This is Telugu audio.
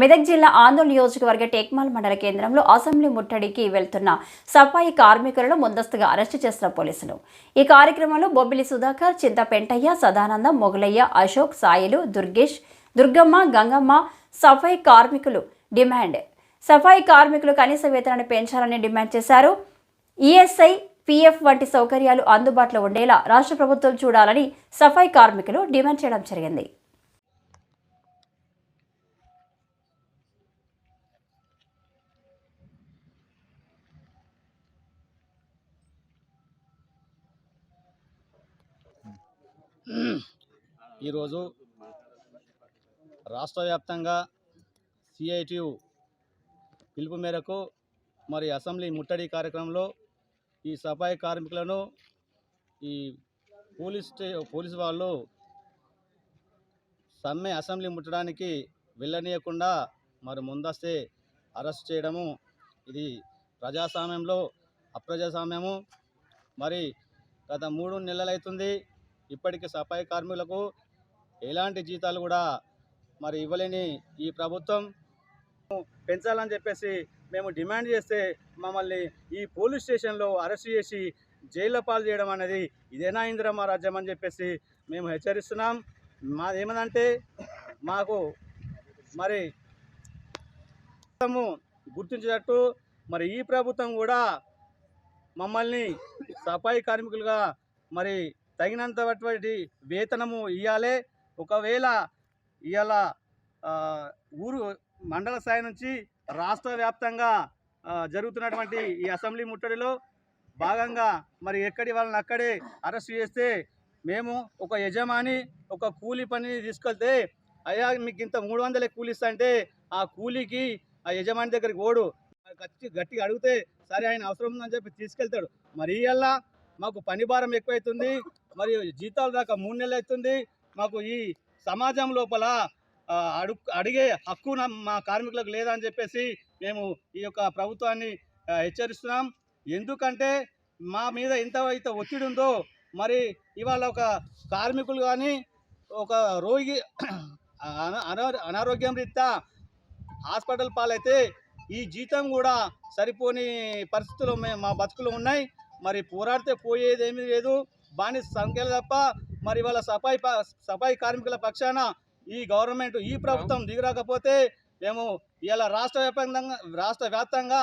మెదక్ జిల్లా ఆందోళన నియోజకవర్గ టేక్మాల్ మండల కేంద్రంలో అసెంబ్లీ ముట్టడికి వెళ్తున్న సఫాయి కార్మికులను ముందస్తుగా అరెస్టు చేసిన పోలీసులు. ఈ కార్యక్రమంలో బొబ్బిలి సుధాకర్ చింత పెంటయ్య సదానందం మొగలయ్య అశోక్ సాయిలు దుర్గేష్ దుర్గమ్మ గంగమ్మ సఫాయి కార్మికులు డిమాండ్. సఫాయి కార్మికులు కనీస వేతనాన్ని పెంచాలని డిమాండ్ చేశారు. ఈఎస్ఐ పీఎఫ్ వంటి సౌకర్యాలు అందుబాటులో ఉండేలా రాష్ట్ర ప్రభుత్వం చూడాలని సఫాయి కార్మికులు డిమాండ్ చేయడం జరిగింది. ఈరోజు రాష్ట్ర వ్యాప్తంగా సిఐటియు పిలుపు మేరకు మరి అసెంబ్లీ ముట్టడి కార్యక్రమంలో ఈ సఫాయి కార్మికులను ఈ పోలీస్ స్టే పోలీసు వాళ్ళు సమ్మె అసెంబ్లీ ముట్టడానికి వెళ్ళనీయకుండా మరి ముందస్తే అరెస్ట్ చేయడము ఇది ప్రజాస్వామ్యంలో అప్రజాస్వామ్యము. మరి గత మూడు నెలలైతుంది ఇప్పటికీ సఫాయి కార్మికులకు ఎలాంటి జీతాలు కూడా మరి ఇవ్వలేని ఈ ప్రభుత్వం. పెంచాలని చెప్పేసి మేము డిమాండ్ చేస్తే మమ్మల్ని ఈ పోలీస్ స్టేషన్లో అరెస్ట్ చేసి జైల్లో పాలు చేయడం అనేది ఇదేనా ఇందిరమ్మ రాజ్యం అని చెప్పేసి మేము హెచ్చరిస్తున్నాం. మాదేమనంటే మాకు మరి గుర్తించేటట్టు గుర్తించినట్టు మరి ఈ ప్రభుత్వం కూడా మమ్మల్ని సఫాయి కార్మికులుగా మరి తగినంతటువంటి వేతనము ఇవ్వాలి ఒకవేళ ఇవాళ ఊరు మండల స్థాయి నుంచి రాష్ట్ర వ్యాప్తంగా జరుగుతున్నటువంటి ఈ అసెంబ్లీ ముట్టడిలో భాగంగా మరి ఎక్కడి వాళ్ళని అక్కడే అరెస్ట్ చేస్తే మేము ఒక యజమాని ఒక కూలి పనిని తీసుకెళ్తే అయ్యా మీకు ఇంత మూడు వందలే కూలి ఇస్తా అంటే ఆ కూలీకి ఆ యజమాని దగ్గరికి ఓడు గట్టి గట్టిగా అడిగితే సరే ఆయన అవసరం ఉందని చెప్పి తీసుకెళ్తాడు. మరి ఇవాళ మాకు పని భారం ఎక్కువైతుంది. మరి జీతాలు దాకా మూడు నెలలు అవుతుంది. మాకు ఈ సమాజం లోపల ఆ, అడుగు అడిగే హక్కు మా కార్మికులకు లేదని చెప్పేసి మేము ఈ యొక్క ప్రభుత్వాన్ని హెచ్చరిస్తున్నాం. ఎందుకంటే మా మీద ఎంత అయితే ఒత్తిడి ఉందో మరి ఇవాళ ఒక కార్మికులు కానీ ఒక రోగి అన- అనారోగ్యం రీత్యా హాస్పిటల్ పాలైతే ఈ జీతం కూడా సరిపోని పరిస్థితులు మే- మా బతుకులు ఉన్నాయి. మరి పోరాడితే పోయేది ఏమీ లేదు. బానిస సంఖ్యలు తప్ప మరి వాళ్ళ సఫాయి సఫాయి కార్మికుల పక్షాన ఈ గవర్నమెంట్ ఈ ప్రభుత్వం దిగరాకపోతే మేము ఇలా రాష్ట్ర వ్యాప్తంగా రాష్ట్ర వ్యాప్తంగా